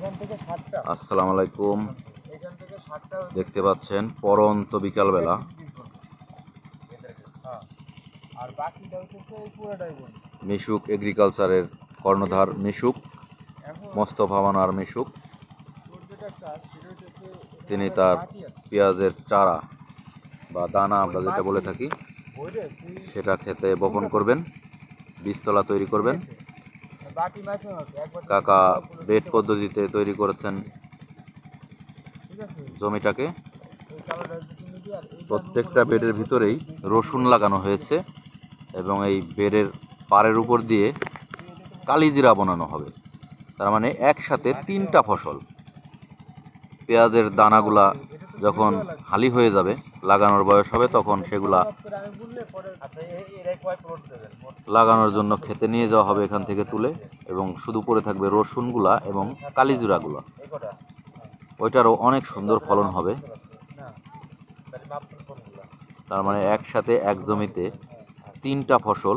আসসালামু আলাইকুম দেখতে পাচ্ছেন পরন্ত বিকালবেলা। হ্যাঁ। আর মিশুক এগ্রিকালচারের কর্ণধার মিশুক মোস্তফা মানার মিশুক। তিনি তার পেঁয়াজের চারা বা দানা আমরা যেটা বলে থাকি সেটা খেতে বপন করবেন বীজতলা তৈরি করবেন বাকি ম্যাচ হবে একবার কাকা বেড পদ্ধতিতে তৈরি করেছেন। জমিটাকে। প্রত্যেকটা বেডের ভিতরেই রসুন লাগানো হয়েছে এবং এই বেডের পাড়ের উপর দিয়ে কালিজিরা বানানো হবে। তার মানে একসাথে তিনটা ফসল। পেঁয়াজের দানাগুলা যখন হালি হয়ে যাবে, লাগানোর বয়স হবে, তখন সেগুলা পরে লাগানোর জন্য খেতে নিয়ে যাওয়া হবে এখান থেকে তুলে, এবং শুধু পড়ে থাকবে রসুনগুলা এবং কালিজিরাগুলা। ওইটারও অনেক সুন্দর ফলন হবে। তার মানে একসাথে এক জমিতে তিনটা ফসল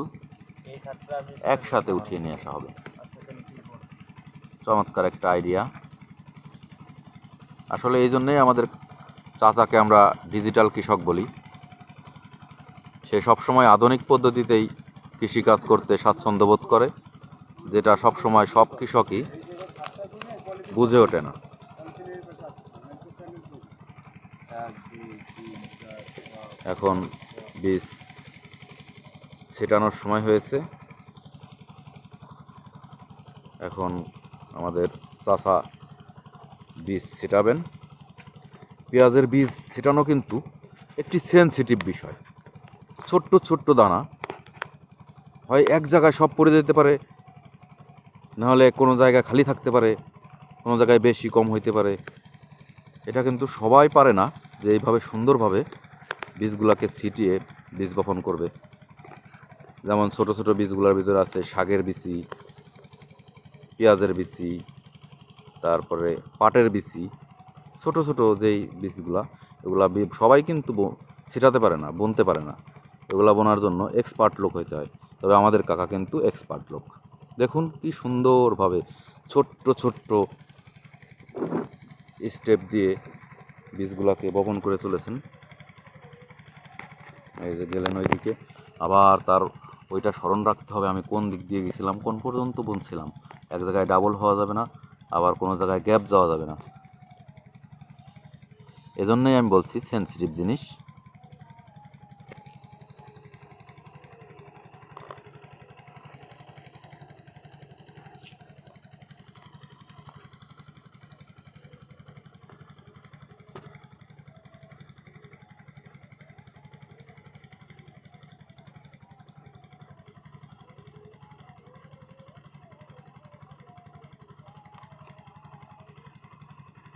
একসাথে উঠিয়ে নিয়ে আসা হবে। চমৎকার একটা আইডিয়া। আসলে এই জন্যেই আমাদের চাচাকে আমরা ডিজিটাল কৃষক বলি। সে সবসময় আধুনিক পদ্ধতিতেই কৃষিকাজ করতে স্বাচ্ছন্দ্য বোধ করে, যেটা সবসময় সব কৃষকই বুঝে ওঠে না। এখন বীজ ছেটানোর সময় হয়েছে। এখন আমাদের চাষা বীজ ছেটাবেন। পেঁয়াজের বীজ ছিটানো কিন্তু একটি সেনসিটিভ বিষয়। ছোট্ট ছোট্ট দানা হয় এক জায়গায় সব পড়ে যেতে পারে, নাহলে কোনো জায়গায় খালি থাকতে পারে, কোনো জায়গায় বেশি কম হইতে পারে। এটা কিন্তু সবাই পারে না যে এইভাবে সুন্দরভাবে বীজগুলোকে ছিটিয়ে বীজ বপন করবে। যেমন ছোট ছোট বীজগুলোর ভিতরে আছে শাকের বিচি, পেঁয়াজের বিচি, তারপরে পাটের বিচি ছোট ছোট যেই বীজগুলা, এগুলা সবাই কিন্তু ছিটাতে পারে না, বুনতে পারে না। এগুলা বোনার জন্য এক্সপার্ট লোক হইতে হয়। তবে আমাদের কাকা কিন্তু এক্সপার্ট লোক। দেখুন কি সুন্দরভাবে ছোট্ট ছোট্ট স্টেপ দিয়ে বীজগুলোকে বপন করে চলেছেন। এই যে গেলেন ওইদিকে। আবার তার ওইটা স্মরণ রাখতে হবে, আমি কোন দিক দিয়ে গেছিলাম, কোন পর্যন্ত বুনছিলাম। এক জায়গায় ডাবল হওয়া যাবে না, আবার কোনো জায়গায় গ্যাপ যাওয়া যাবে না। এজন্যই আমি বলছি সেন্সিটিভ জিনিস।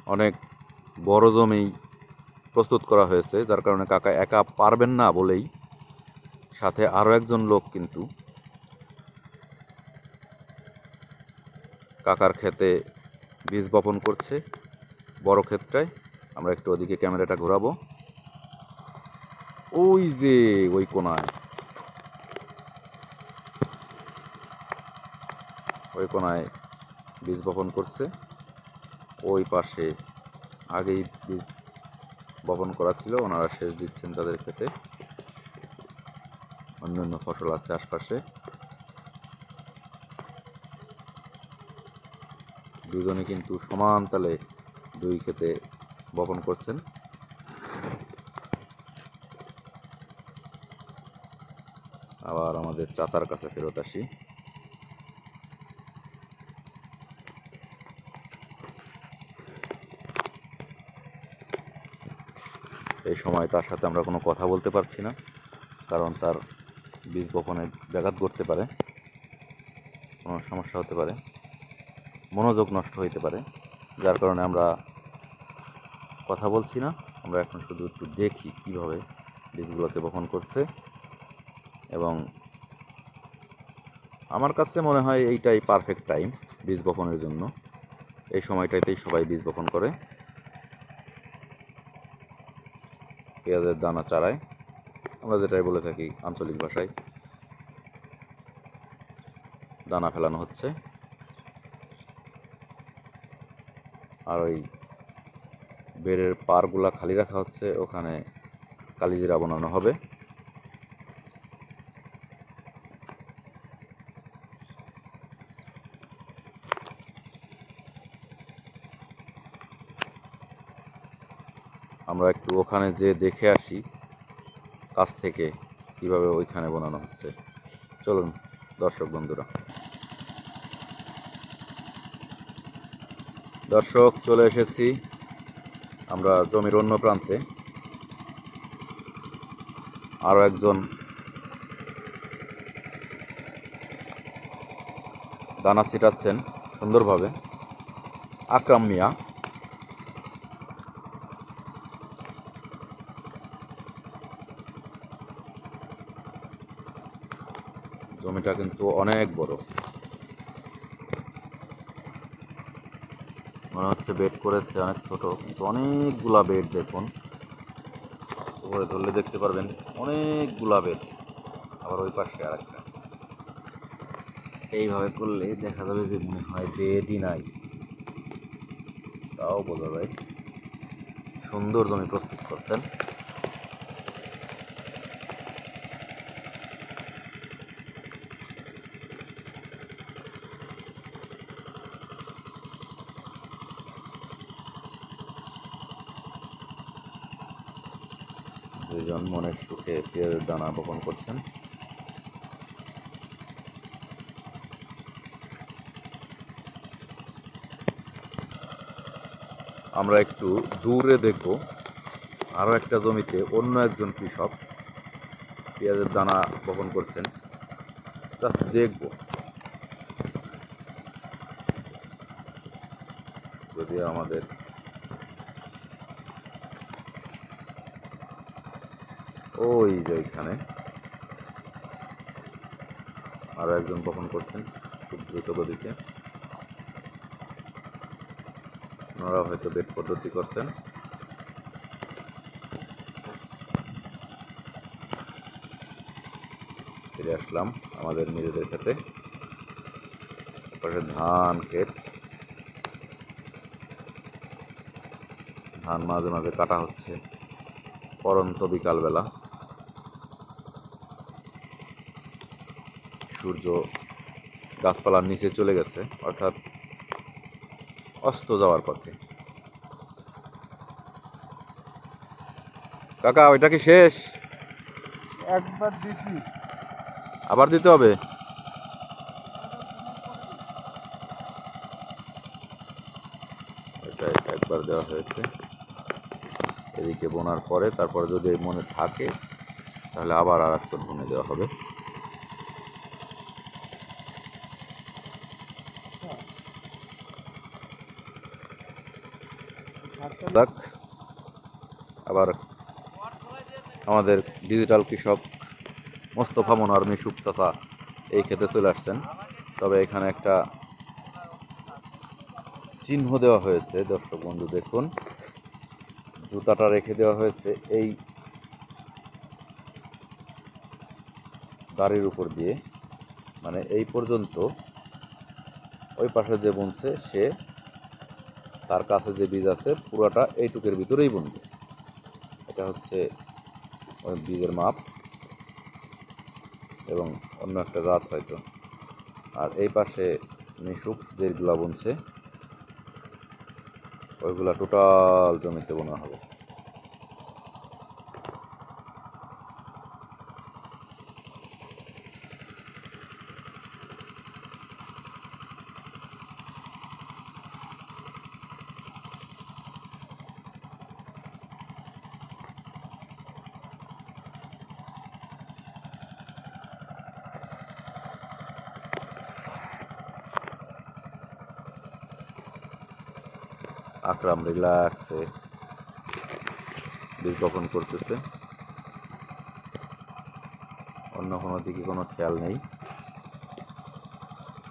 অনেক বড় জমি প্রস্তুত করা হয়েছে, যার কারণে কাকা একা পারবেন না বলেই। সাথে আরও একজন লোক কিন্তু। কাকার ক্ষেতে বীজ বপন করছে, বড় ক্ষেতটায়। আমরা একটু ওদিকে ক্যামেরাটা ঘোরাবো। ওই যে, ওই কোনায়। ওই কোনায় বীজ বপন করছে। ওই পাশে আগেই বীজ বপন করা ছিল, ওনারা সেচ দিচ্ছেন তাদের ক্ষেতে। অন্যান্য ফসল আছে আশপাশে। দুজনে কিন্তু সমান তালে দুই ক্ষেতে বপন করছেন। আবার আমাদের চাচার কাছে ফেরত আসি। এই সময় তার সাথে আমরা কোনো কথা বলতে পারছি না, কারণ তার বীজ বপনে ব্যাঘাত করতে পারে, কোনো সমস্যা হতে পারে, মনোযোগ নষ্ট হইতে পারে, যার কারণে আমরা কথা বলছি না, আমরা এখন শুধু একটু দেখি কীভাবে বীজগুলোকে বপন করছে, এবং আমার কাছে মনে হয় এইটাই পারফেক্ট টাইম বীজ বপনের জন্য। এই সময়টাতেই সবাই বীজ বপন করে। পেঁয়াজের দানা চারায়। আমরা যেটাই বলে থাকি আঞ্চলিক ভাষায়, দানা ফেলানো হচ্ছে। আর ওই বেড়ের পারগুলা খালি রাখা হচ্ছে, ওখানে কালিজিরা বানানো হবে। আমরা একটু ওখানে যে দেখে আসি কাছ থেকে কীভাবে ওইখানে বানানো হচ্ছে। চলুন, দর্শক বন্ধুরা। দর্শক, চলে এসেছি আমরা জমির অন্য প্রান্তে। আরও একজন দানা ছিটাচ্ছেন সুন্দরভাবে। আকরাম মিয়া। জমিটা কিন্তু অনেক বড়। মনে হচ্ছে বেড করেছে, অনেক ছোট, কিন্তু অনেকগুলা বেড দেখুন। উপরে ধরলে দেখতে পারবেন, অনেকগুলা বেড। আবার ওই পাশে আর একটা এইভাবে করলে দেখা যাবে যে মনে হয় বেডই নাই। তাও বোঝা যায়। সুন্দর জমি প্রস্তুত করছেন। দুজন মনের সুখে পেঁয়াজের দানা বপন করছেন। আমরা একটু দূরে দেখব। আরও একটা জমিতে অন্য একজন কৃষক পেঁয়াজের দানা বপন করছেন। জাস্ট দেখব। যদি আমাদের ওই যে ওইখানে। আরও একজন বপন করছেন খুব দ্রুত গতিতে। ওনারা হয়তো বেড পদ্ধতি করছেন। ফিরে আসলাম আমাদের নিজেদের সাথে ধান ক্ষেত। ধান মাঝে মাঝে কাটা হচ্ছে। পরন্ত বিকালবেলা। সূর্য গাছপালার নিচে চলে গেছে অর্থাৎ অস্ত যাওয়ার পথে। কাকা ওইটা কি শেষ? একবার দিছি। আবার দিতে হবে? এটা একবার দেওয়া হয়েছে। এদিকে বোনার পরে তারপরে যদি মনে থাকে তাহলে আবার আর একটা বুনে দেওয়া হবে। যাক, আবার আমাদের ডিজিটাল কৃষক মোস্তফা মনোয়ার মিশুক চাচা এই ক্ষেতে চলে আসছেন। তবে এখানে একটা চিহ্ন দেওয়া হয়েছে, দর্শক বন্ধু দেখুন। জুতাটা রেখে দেওয়া হয়েছে এই গাড়ির উপর দিয়ে। মানে এই পর্যন্ত ওই পাশে যে বুনছে সে তার কাছে যে বীজ আছে, পুরোটা এইটুকের ভিতরেই বুনবে এটা হচ্ছে বীজের মাপ এবং অন্য একটা জাত হয়তো। আর এই পাশে নিশুক যেগুলা বুনছে, ওইগুলা টোটাল জমিতে বোনা হবে। আকরাম রিল্যাক্সে বীজ বপন করতেছে। অন্য কোনো দিকে কোনো খেয়াল নেই।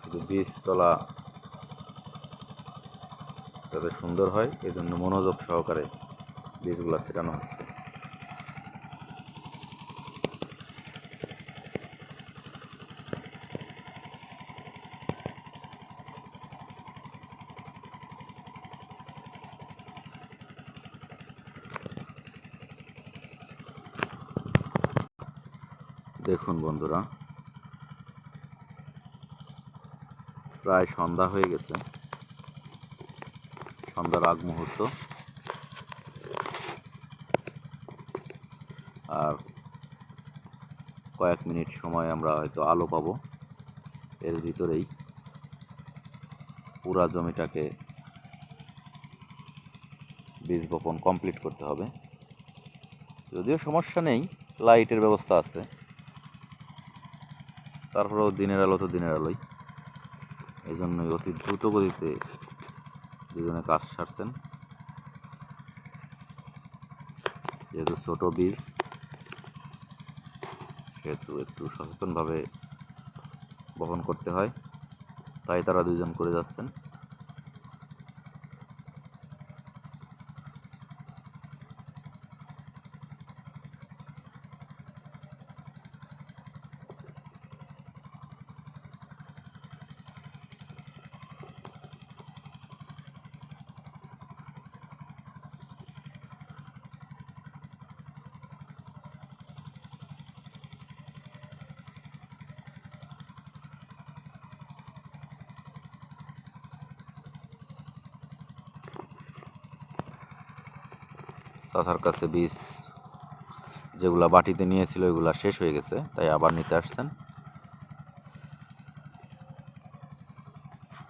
শুধু বীজ তলা যাতে সুন্দর হয় এই জন্য মনোযোগ সহকারে বীজগুলা ছেটানো হচ্ছে। দেখুন বন্ধুরা। প্রায় সন্ধ্যা হয়ে গেছে। সন্ধ্যার আগ মুহূর্ত। আর কয়েক মিনিট সময় আমরা হয়তো আলো পাবো। এর ভিতরেই পুরা জমিটাকে বীজ বপন কমপ্লিট করতে হবে। যদিও সমস্যা নেই, লাইটের ব্যবস্থা আছে। তারপরেও দিনের আলো তো দিনের আলোই। এই জন্যই অতি দ্রুত গতিতে দুজনে কাজ সারছেন। যেহেতু ছোট বীজ, সেহেতু একটু সচেতনভাবে বহন করতে হয়। তাই তারা দুজন করে যাচ্ছেন। চাচার কাছে বীজ যেগুলা বাটিতে নিয়েছিল ওইগুলা শেষ হয়ে গেছে, তাই আবার নিতে আসছেন।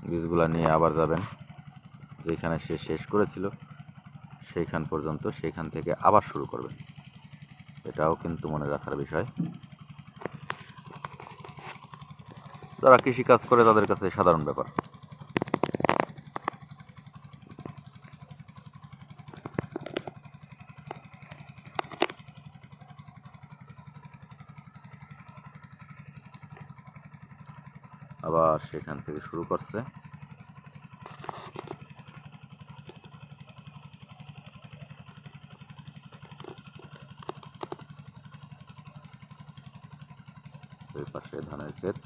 বীজগুলা নিয়ে আবার যাবেন, যেখানে সে শেষ করেছিল, সেইখান পর্যন্ত, সেইখান থেকে আবার শুরু করবেন। এটাও কিন্তু মনে রাখার বিষয়। যারা কৃষি কাজ করে, তাদের কাছে সাধারণ ব্যাপার। সেখান থেকে শুরু করছে ওই পাশে ধানের ক্ষেত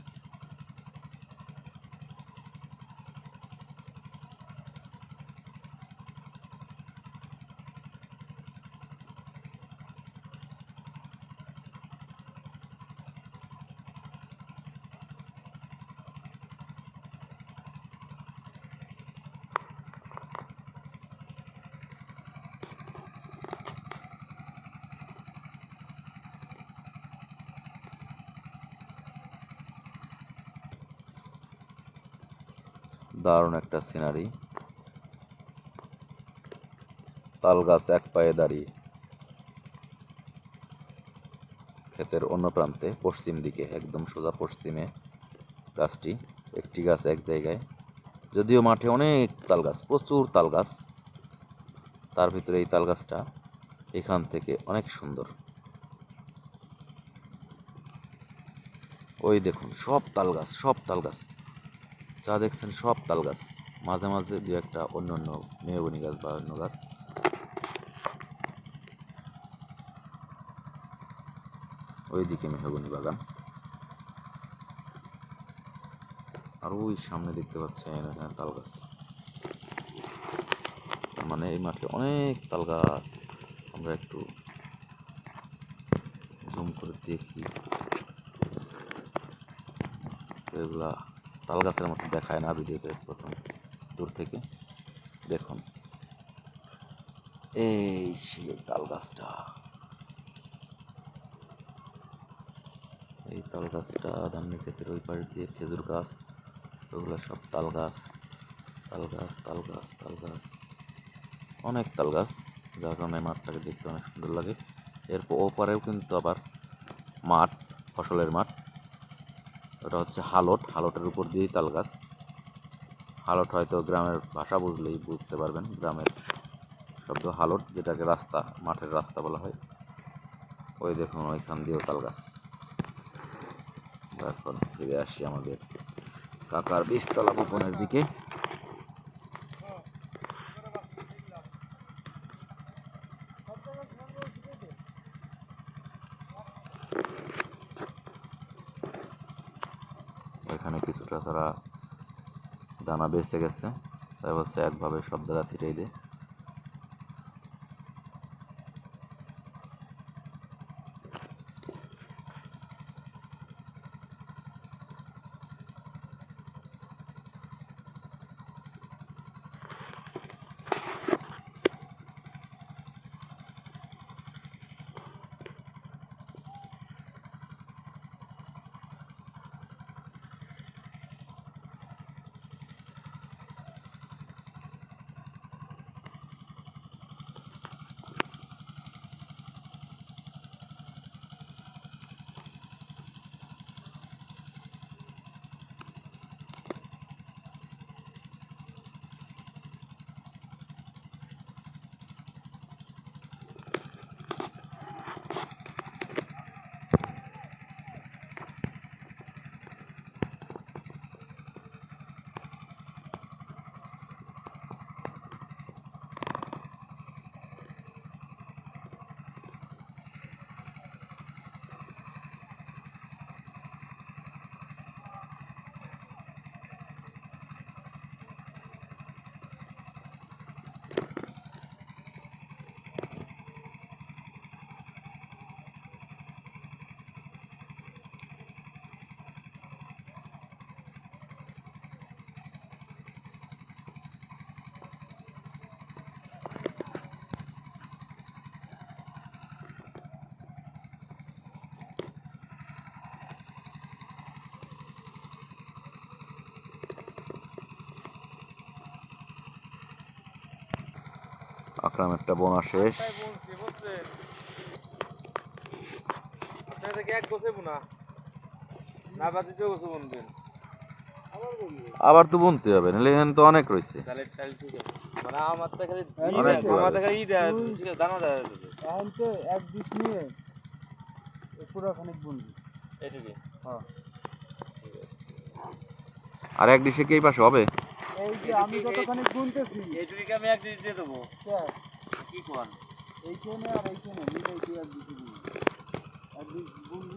দারুণ একটা সিনারি তাল গাছ এক পায়ে দাঁড়িয়ে ক্ষেতের অন্য প্রান্তে, পশ্চিম দিকে, একদম সোজা পশ্চিমে গাছটি, একটি গাছ এক জায়গায়। যদিও মাঠে অনেক তাল গাছ, প্রচুর তাল গাছ, তার ভিতরে এই তাল গাছটা এখান থেকে অনেক সুন্দর। ওই দেখুন, সব তাল গাছ, সব তাল গাছ। যা দেখছেন সব তাল গাছ। মাঝে মাঝে দু একটা অন্য অন্য মেহগনি গাছ বা অন্য গাছ। ওইদিকে মেহগনি বাগান। আর ওই সামনে দেখতে পাচ্ছেন এখানে তাল গাছ। মানে এই মাঠে অনেক তাল গাছ। আমরা একটু জুম করে দেখি। এগুলা তাল গাছের মতো দেখায় না ভিডিওতে প্রথম দূর থেকে। দেখুন। এই সেই তাল গাছটা এই তাল গাছটা ধানের ক্ষেতের ওই পাশ দিয়ে খেজুর গাছ, ওগুলো সব তাল গাছ তাল গাছ তাল গাছ তাল গাছ অনেক তাল গাছ যার কারণে মাঠটাকে দেখতে অনেক সুন্দর লাগে। এর ওপারেও কিন্তু আবার মাঠ, ফসলের মাঠ। ওটা হচ্ছে হালট, হালটের উপর দিয়েই তাল গাছ। হালট হয়তো গ্রামের ভাষা বুঝলেই বুঝতে পারবেন, গ্রামের শব্দ হালট, যেটাকে রাস্তা, মাঠের রাস্তা বলা হয়। ওই দেখুন, ওইখান দিয়েও তাল গাছ। তারপর এখন ফিরে আসি আমাদের কাকার বিস্তলা গোপনের দিকে এখানে কিছুটা তারা বেঁচে গেছে। তারপর হচ্ছে একভাবে সব জায়গা ছিটাই দেয় চৌ গোছে বুনবেন আবার আবার তো বুনতে হবে নাহলে এখানে তো অনেক রয়েছে। মানে হ্যাঁ। আর এক ডিশে কি পাশে হবে? আমি এটুকুকে আমি এক দিন দিয়ে দেবো? স্যার কি এইখানে আর এইখানে মিলে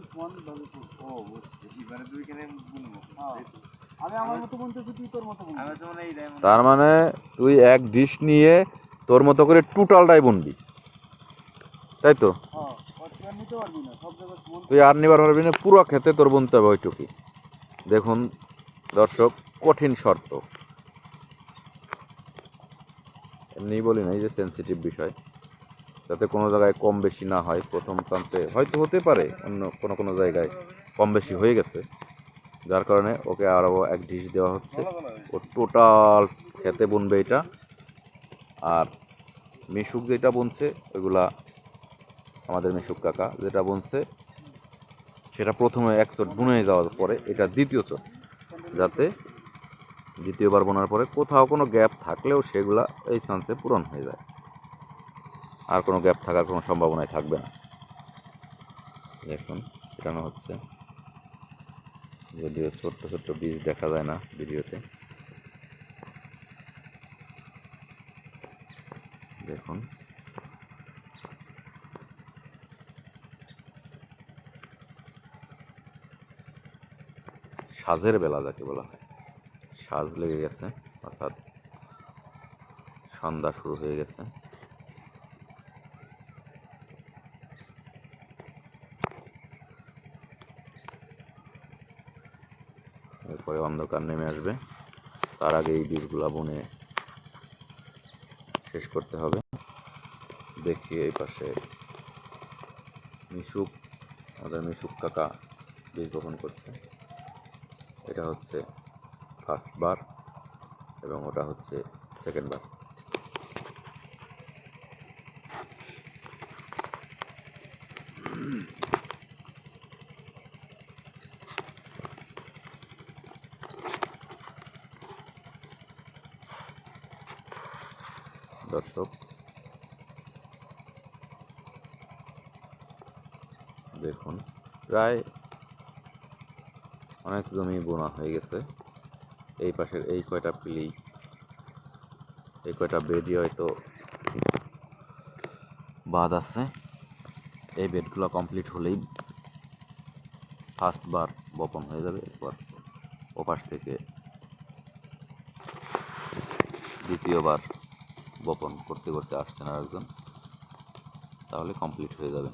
সমান ভাবে ও এবারে দুইখানে বুনবো হ্যাঁ। আমি আমার মতো বুনতেছি তুই তোর মতো বুনবি আমি তো মানে এই তার মানে তুই এক ডিশ নিয়ে তোর মতো করে টোটালটাই বুনবি তাই তো? হ্যাঁ তুই আর নিবার পারবি না পুরো খেতে তোর বুনতে হবে ওইটুকুই। দেখুন দর্শক কঠিন শর্ত। এমনি বলি না এই যে সেন্সিটিভ বিষয়। যাতে কোনো জায়গায় কম বেশি না হয়, প্রথম চান্সে হয়তো হতে পারে, অন্য কোনো কোনো জায়গায় কম বেশি হয়ে গেছে। যার কারণে ওকে আরও এক ডিশ দেওয়া হচ্ছে। ও টোটাল খেতে বুনবে এটা। আর মিশুক যেটা বুনছে, ওইগুলা আমাদের মিশুক কাকা যেটা বুনছে, সেটা প্রথমে এক চোট বুনে যাওয়ার পরে এটা দ্বিতীয় চোট, যাতে দ্বিতীয়বার বোনার পরে কোথাও কোনো গ্যাপ থাকলেও সেগুলা এই চান্সে পূরণ হয়ে যায়। আর কোনো গ্যাপ থাকার কোনো সম্ভাবনাই থাকবে না। দেখুন শেখানো হচ্ছে। যদিও ছোট্ট ছোট্ট বীজ দেখা যায় না ভিডিওতে। দেখুন। সাজের বেলা যাকে বলা হয়। সাজ লেগে গেছে, অর্থাৎ সন্ধ্যা শুরু হয়ে গেছে। এরপরে অন্ধকার নেমে আসবে। তার আগে এই বীজগুলা বনে শেষ করতে হবে। দেখি এই পাশে মিশুক, আমাদের মিশুক কাকা বীজ বপন করছে। এটা হচ্ছে ফার্স্ট বার এবং ওটা হচ্ছে সেকেন্ড বার দর্শক, দেখুন, প্রায় অনেক জমি বোনা হয়ে গেছে। এই পাশের, এই কয়টা পিলি এই কয়টা বেডই হয়তো বাদ আছে। এই বেডগুলো কমপ্লিট হলেই ফার্স্ট বার বপন হয়ে যাবে, এরপর ওপাশ থেকে দ্বিতীয়বার বপন করতে করতে আসছেন আর একজন তাহলে কমপ্লিট হয়ে যাবে।